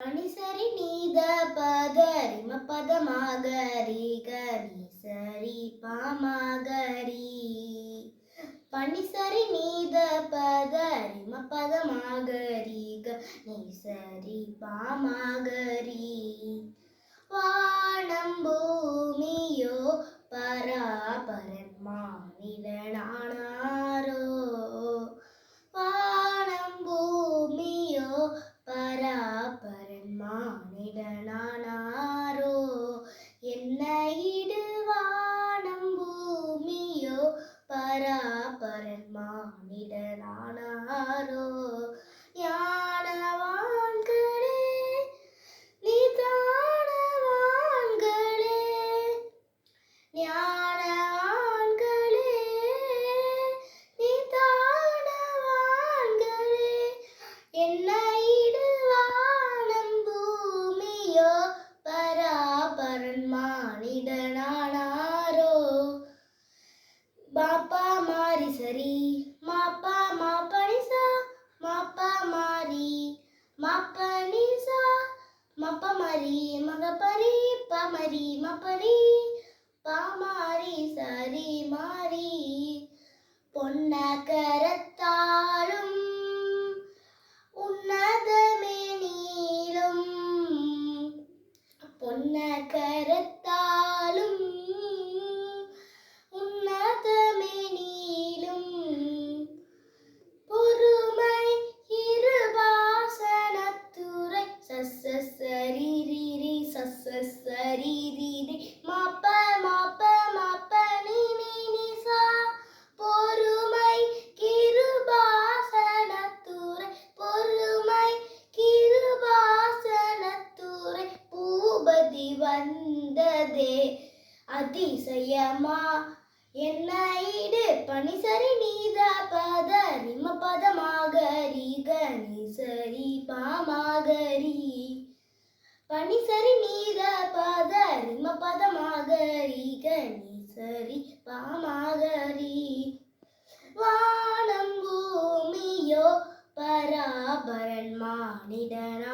பனி சரி நீத பதரிம பதமாகரி கரி சரி பாமாகரி. பனிசரி நீத பத ரிம பதமாகரி கரி சரி பாமாகரி. வானம் பூமியோ பராபரன் மானிடனானாரோ ahí. மாறி சரி. மாப்பா மாப்பனிசா மாப்பா மாறி. மாப்பனிசா மப்ப மரி மகப்பரி பமரி மப்பரி பாமாரி சரி மாறி. பொன்ன கரத்தாலும் உன்னதமே நீளும். பொன்ன கரத்தாலும் சரீரி மாப்ப மாப்ப மாப்ப நீ பொறுமை கிருபாசனத்துறை பொறுமை கிருபாசனத்துறை பூபதி வந்ததே. அதிசயமா. என்ன இடு பனிசரி நீதா பத ரிம பதமாகரி கணி சரி பாமாகரி பனிசரி நீத பத ரிம பதமாகரி கணி சரி பாமாகரி வானம் பூமியோ பராபரன் மானிடனானாரோ